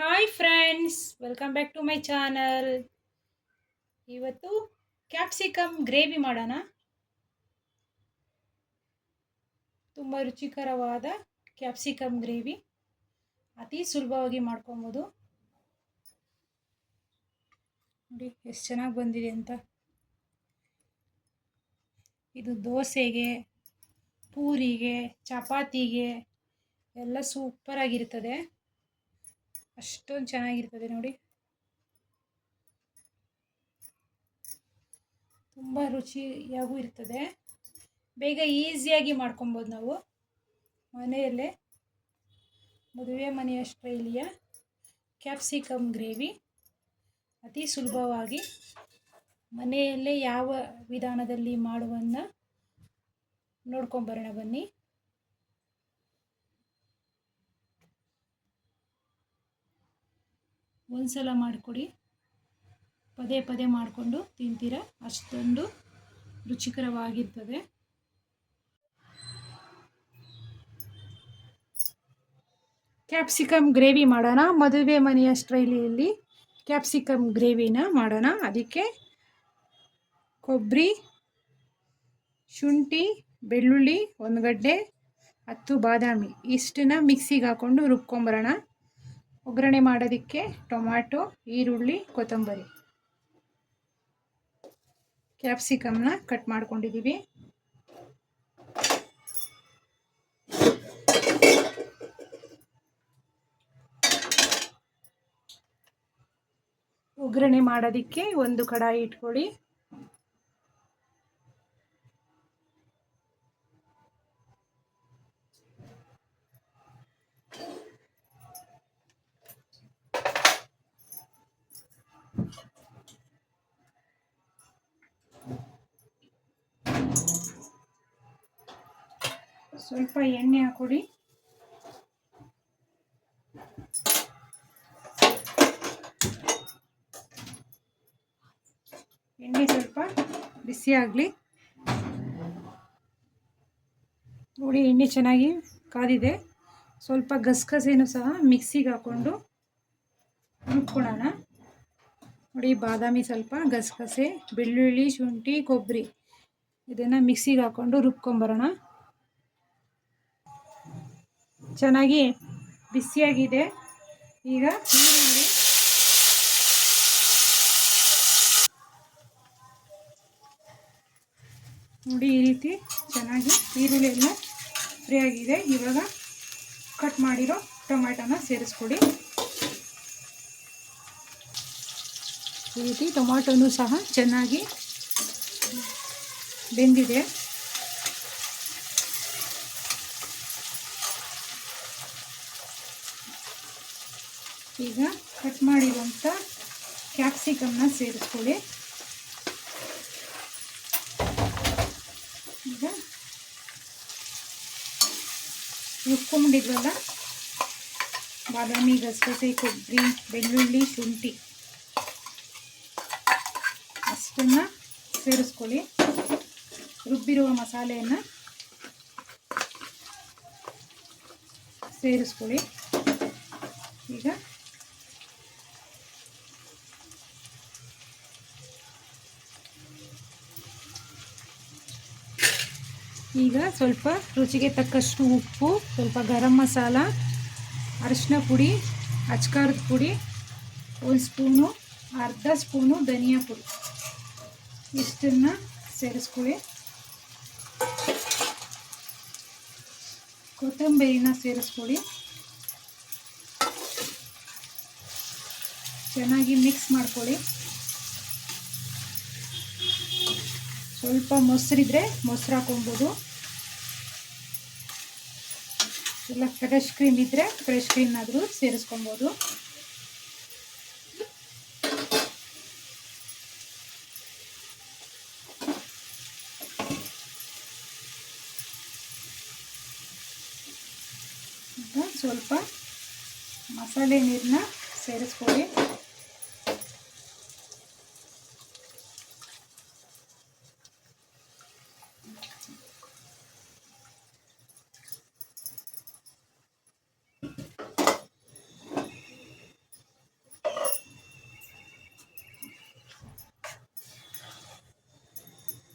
Hi friends welcome back to my channel ಇವತ್ತು capsicum gravy ಮಾಡೋಣ. ತುಂಬ ರುಚಿಕರವಾದ ಕ್ಯಾಪ್ಸಿಕಮ್ ಗ್ರೇವಿ ಅತಿ ಸುಲಭವಾಗಿ ಮಾಡ್ಕೊಬೋದು. ನೋಡಿ, ಎಷ್ಟು ಚೆನ್ನಾಗಿ ಬಂದಿದೆ ಅಂತ. ಇದು ದೋಸೆಗೆ, ಪೂರಿಗೆ, ಚಪಾತಿಗೆ ಎಲ್ಲ ಸೂಪರಾಗಿರ್ತದೆ ಅಷ್ಟೊಂದು ಚೆನ್ನಾಗಿರ್ತದೆ ನೋಡಿ. ತುಂಬ ರುಚಿಯಾಗೂ ಇರ್ತದೆ. ಬೇಗ ಈಸಿಯಾಗಿ ಮಾಡ್ಕೊಬೋದು ನಾವು. ಮನೆಯಲ್ಲೇ ಮದುವೆ ಮನೆಯ ಸ್ಟೈಲಿಯ ಕ್ಯಾಪ್ಸಿಕಮ್ ಗ್ರೇವಿ. ಅತಿ ಸುಲಭವಾಗಿ ಮನೆಯಲ್ಲೇ ಯಾವ ವಿಧಾನದಲ್ಲಿ ಮಾಡುವನ್ನ ನೋಡ್ಕೊಂಬರೋಣ ಬನ್ನಿ. ಒಂದು ಸಲ ಮಾಡಿಕೊಡಿ. ಪದೇ ಪದೇ ಮಾಡಿಕೊಂಡು ತಿಂತೀರ. ಅಷ್ಟೊಂದು ರುಚಿಕರವಾಗಿರ್ತದೆ. ಕ್ಯಾಪ್ಸಿಕಮ್ ಗ್ರೇವಿ ಮಾಡೋಣ. ಮದುವೆ ಮನೆಯ ಸ್ಟೈಲಿಯಲ್ಲಿ ಕ್ಯಾಪ್ಸಿಕಮ್ ಗ್ರೇವಿನ ಮಾಡೋಣ. ಅದಕ್ಕೆ ಕೊಬ್ಬರಿ, ಶುಂಠಿ, ಬೆಳ್ಳುಳ್ಳಿ ಒಂದು ಗಡ್ಡೆ ಹತ್ತು ಬಾದಾಮಿ. ಇಷ್ಟನ್ನ ಮಿಕ್ಸಿಗೆ ಹಾಕ್ಕೊಂಡು ರುಬ್ಕೊಂಬರೋಣ. ಒಗ್ಗರಣೆ ಮಾಡೋದಕ್ಕೆ ಟೊಮ್ಯಾಟೊ ಈರುಳ್ಳಿ ಕೊತ್ತಂಬರಿ. ಕ್ಯಾಪ್ಸಿಕಮ್ನ ಕಟ್ ಮಾಡ್ಕೊಂಡಿದ್ದೀವಿ. ಒಗ್ಗರಣೆ ಮಾಡೋದಕ್ಕೆ ಒಂದು ಕಡಾಯಿ ಇಟ್ಕೊಳ್ಳಿ. ಸ್ವಲ್ಪ ಎಣ್ಣೆ ಹಾಕೊಡಿ ಎಣ್ಣೆ ಸ್ವಲ್ಪ ಬಿಸಿ ಆಗಲಿ. ನೋಡಿ ಎಣ್ಣೆ ಚೆನ್ನಾಗಿ ಕಾದಿದೆ. ಸ್ವಲ್ಪ ಗಸಗಸೆನೂ ಸಹ ಮಿಕ್ಸಿಗೆ ಹಾಕ್ಕೊಂಡು ರುಬ್ಕೊಳ್ಳೋಣ ನೋಡಿ ಬಾದಾಮಿ ಸ್ವಲ್ಪ ಗಸಗಸೆ, ಬೆಳ್ಳುಳ್ಳಿ, ಶುಂಠಿ, ಕೊಬ್ಬರಿ ಇದನ್ನು ಮಿಕ್ಸಿಗೆ ಹಾಕ್ಕೊಂಡು ರುಬ್ಕೊಂಬರೋಣ. ಚೆನ್ನಾಗಿ ಬಿಸಿಯಾಗಿದೆ. ಈಗ ಈರುಳ್ಳಿ ನೋಡಿ ಈ ರೀತಿ ಚೆನ್ನಾಗಿ ಈರುಳ್ಳಿಯನ್ನು ಫ್ರೈ ಆಗಿದೆ. ಇವಾಗ ಕಟ್ ಮಾಡಿರೋ ಟೊಮ್ಯಾಟೋನ ಸೇರಿಸ್ಕೊಡಿ ಈ ರೀತಿ ಟೊಮ್ಯಾಟೋನು ಸಹ ಚೆನ್ನಾಗಿ ಬೆಂದಿದೆ. ಈಗ ಕಟ್ ಮಾಡಿರುವಂಥ ಕ್ಯಾಪ್ಸಿಕಮ್ನ ಸೇರಿಸ್ಕೊಳ್ಳಿ. ಈಗ ರುಬ್ಕೊಂಡಿದ್ವಲ್ಲ ಬಾದಾಮಿ, ಗಸಗಸೆ, ಕೊಬ್ಬರಿ, ಬೆಳ್ಳುಳ್ಳಿ, ಶುಂಠಿ, ಅಷ್ಟನ್ನು ಸೇರಿಸ್ಕೊಳ್ಳಿ. ರುಬ್ಬಿರುವ ಮಸಾಲೆಯನ್ನು ಸೇರಿಸ್ಕೊಳ್ಳಿ. ಈಗ ಈಗ ಸ್ವಲ್ಪ ರುಚಿಗೆ ತಕ್ಕಷ್ಟು ಉಪ್ಪು, ಸ್ವಲ್ಪ ಗರಂ ಮಸಾಲ, ಅರಿಶಿನ ಪುಡಿ, ಅಚ್ಕಾರದ ಪುಡಿ, ಒಂದು ಸ್ಪೂನು, ಅರ್ಧ ಸ್ಪೂನು ಧನಿಯಾ ಪುಡಿ. ಇಷ್ಟನ್ನು ಸೇರಿಸ್ಕೊಳ್ಳಿ. ಕೊತ್ತಂಬರಿನ ಸೇರಿಸ್ಕೊಳ್ಳಿ. ಚೆನ್ನಾಗಿ ಮಿಕ್ಸ್ ಮಾಡ್ಕೊಳ್ಳಿ. ಸ್ವಲ್ಪ ಮೊಸರಿದ್ರೆ ಮೊಸರು ಹಾಕೊಬೋದು. ಇಲ್ಲ ಫ್ರೆಶ್ ಕ್ರೀಮ್ ಇದ್ದರೆ ಫ್ರೆಶ್ ಕ್ರೀಮ್ನಾದರೂ ಸೇರಿಸ್ಕೊಬೋದು. ಸ್ವಲ್ಪ ಮಸಾಲೆ ನೀರನ್ನ ಸೇರಿಸ್ಕೊಳ್ಳಿ.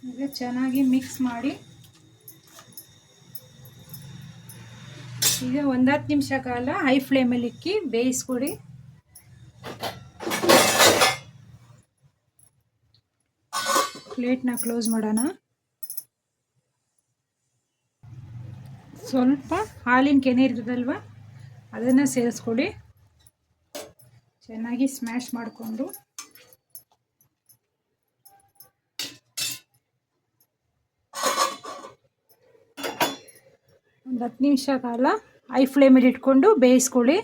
ಈಗ ಚೆನ್ನಾಗಿ ಮಿಕ್ಸ್ ಮಾಡಿ. ಈಗ ಒಂದು ಹತ್ತು ನಿಮಿಷ ಕಾಲ ಹೈ ಫ್ಲೇಮಲ್ಲಿ ಇಕ್ಕಿ ಬೇಯಿಸ್ಕೊಡಿ. ಪ್ಲೇಟ್ನ ಕ್ಲೋಸ್ ಮಾಡೋಣ. ಸ್ವಲ್ಪ ಹಾಲಿನ ಕೆನೆ ಇರ್ತದಲ್ವ, ಅದನ್ನು ಸೇರಿಸ್ಕೊಡಿ. ಚೆನ್ನಾಗಿ ಸ್ಮ್ಯಾಶ್ ಮಾಡಿಕೊಂಡು. ಒಂದು ಹತ್ತು ನಿಮಿಷ ಕಾಲ ಐ ಫ್ಲೇಮಲ್ಲಿ ಇಟ್ಕೊಂಡು ಬೇಯಿಸ್ಕೊಳ್ಳಿ.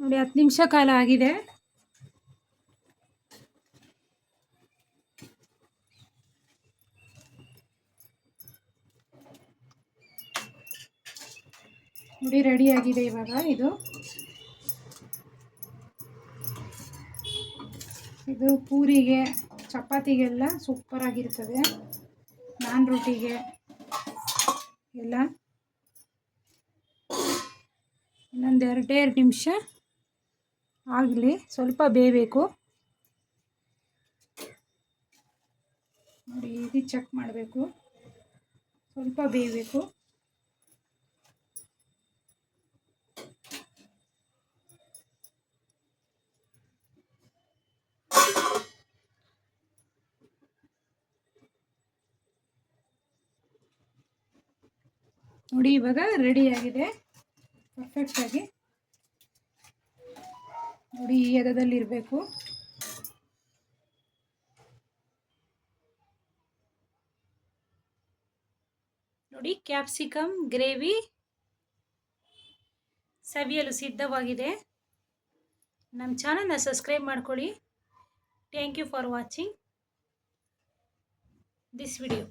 ನೋಡಿ, ಹತ್ತು ನಿಮಿಷ ಕಾಲ ಆಗಿದೆ. ನೋಡಿ ರೆಡಿ ಆಗಿದೆ ಇವಾಗ ಇದು. ಇದು ಪೂರಿಗೆ, ಚಪಾತಿಗೆಲ್ಲ ಸೂಪರ್ ಆಗಿರ್ತದೆ. ನಾನ್ ರೊಟ್ಟಿಗೆ ಎಲ್ಲ ಇನ್ನೊಂದು ಎರಡೇ, ಎರಡು ನಿಮಿಷ ಆಗಲಿ. ಸ್ವಲ್ಪ ಬೇಯಬೇಕು. ನೋಡಿ ಇದು ಚೆಕ್ ಮಾಡಬೇಕು. ಸ್ವಲ್ಪ ಬೇಯಬೇಕು. ನೋಡಿ, ಇವಾಗ ರೆಡಿ ಆಗಿದೆ. ಪರ್ಫೆಕ್ಟಾಗಿ ನೋಡಿ, ಈ ಎದದಲ್ಲಿ ಇರಬೇಕು. ನೋಡಿ ಕ್ಯಾಪ್ಸಿಕಮ್ ಗ್ರೇವಿ ಸವಿಯಲು ಸಿದ್ಧವಾಗಿದೆ. ನಮ್ಮ ಚಾನಲ್ನ ಸಬ್ಸ್ಕ್ರೈಬ್ ಮಾಡ್ಕೊಳ್ಳಿ. Thank you for watching this video